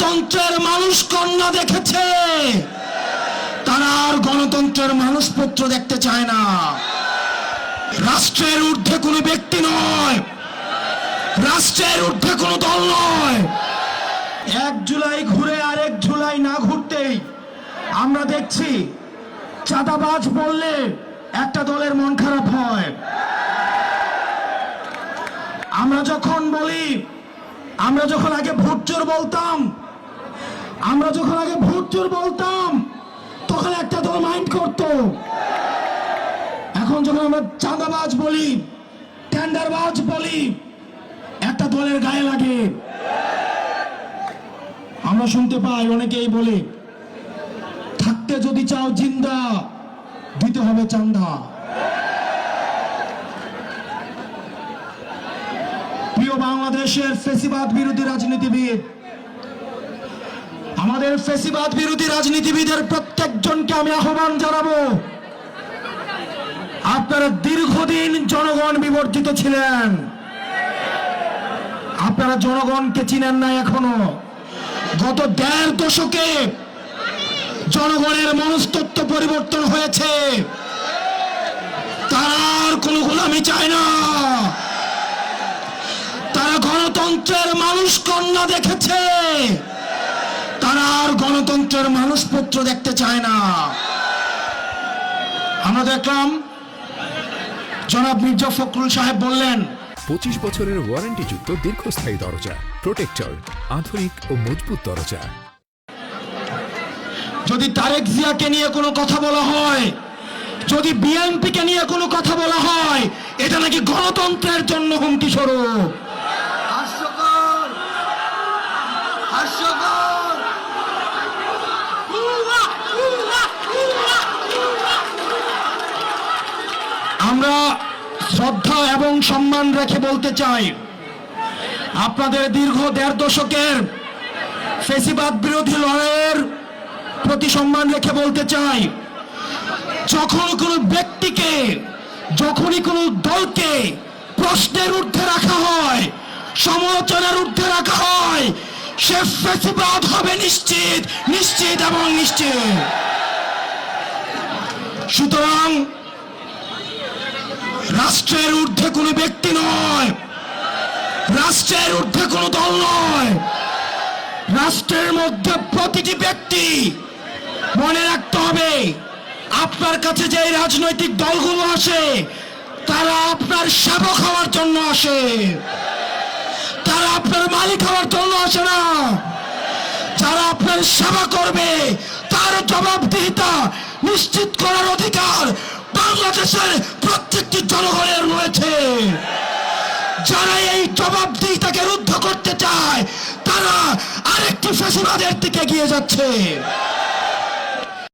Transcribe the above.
গণতন্ত্রের মানুষ কন্যা দেখেছে। তারা আর গণতন্ত্রের মানুষপত্র দেখতে চায় না। রাষ্ট্রের ঊর্ধ্বে কোনো ব্যক্তি নয়। রাষ্ট্রের ঊর্ধ্বে কোনো দল নয়। এক জুলাই ঘুরে আরেক জুলাই না ঘুরতেই আমরা দেখছি চাঁদাবাজ বললে একটা দলের মন খারাপ হয়। আমরা যখন বলি, আমরা যখন আগে ভোট চোর বলতাম আমরা যখন আগে ভোট চোর বলতাম, তখন একটা দল মাইন্ড করতো। এখন যখন আমরা চাঁদাবাজ বলি, টেন্ডারবাজ বলি, একটা দলের গায়ে লাগে। আমরা শুনতে পাই, অনেকেই বলে, থাকতে যদি চাও জিন্দা, দিতে হবে চান্দা। প্রিয় বাংলাদেশের ফেসিবাদ বিরোধী রাজনীতিবিদ আমাদের ফেসিবাদ বিরোধী রাজনীতিবিদের প্রত্যেকজনকে আমি আহ্বান জানাব। আপনারা দীর্ঘদিন জনগণ বিবর্জিত ছিলেন। আপনারা জনগণকে চিনেন না এখনও। গত দেড় দশকে জনগণের মনস্তত্ব পরিবর্তন হয়েছে। তার কোনো গোলামি চায় না। তারা গণতন্ত্রের মানুষ কন্যা দেখেছে। তারা আর গণতন্ত্রের মানুষপত্র দেখতে চায় না। আমরা দেখলাম জনাব মির্জা ফখরুল সাহেব বললেন পঁচিশ বছরের ওয়ারেন্টিযুক্ত দীর্ঘস্থায়ী দরজা প্রোটেক্টর আধুনিক ও মজবুত দরজা। যদি তারেক জিয়াকে নিয়ে কোনো কথা বলা হয় যদি বিএনপি কে নিয়ে কোনো কথা বলা হয় এটা নাকি গণতন্ত্রের জন্য হুমকি স্বরূপ। আমরা শ্রদ্ধা এবং সম্মান রেখে বলতে চাই, আপনাদের দীর্ঘ দেড় দশকের ফেসিবাদ বিরোধী লড়াইয়ের প্রতি সম্মান রেখে বলতে চাই, যখন কোনো ব্যক্তিকে, যখনই কোনো দলকে প্রশ্নের ঊর্ধ্বে রাখা হয়, সমালোচনার ঊর্ধ্বে রাখা হয়, সে ফেসিবাদ হবে নিশ্চিত নিশ্চিত এবং নিশ্চিত। সুতরাং রাষ্ট্রের ঊর্ধ্বে কোনো ব্যক্তি নয়। রাষ্ট্রের ঊর্ধ্বে কোনো দল নয়। রাষ্ট্রের মধ্যে প্রতিটি ব্যক্তি মনে রাখতে হবে, আপনার কাছে যে রাজনৈতিক দলগুলো আসে, তারা আপনার সেবক হওয়ার জন্য আসে। তারা আপনার মালিক হওয়ার জন্য আসে না। যারা আপনার সেবা করবে, তার জবাবদিহিতা নিশ্চিত করার অধিকার বাংলাদেশের প্রত্যেকটি জনগণের রয়েছে। যারা এই জবাবদিহিতাকে রুদ্ধ করতে চায়, তারা আরেকটি ফেসিবাদের দিকে গিয়ে যাচ্ছে।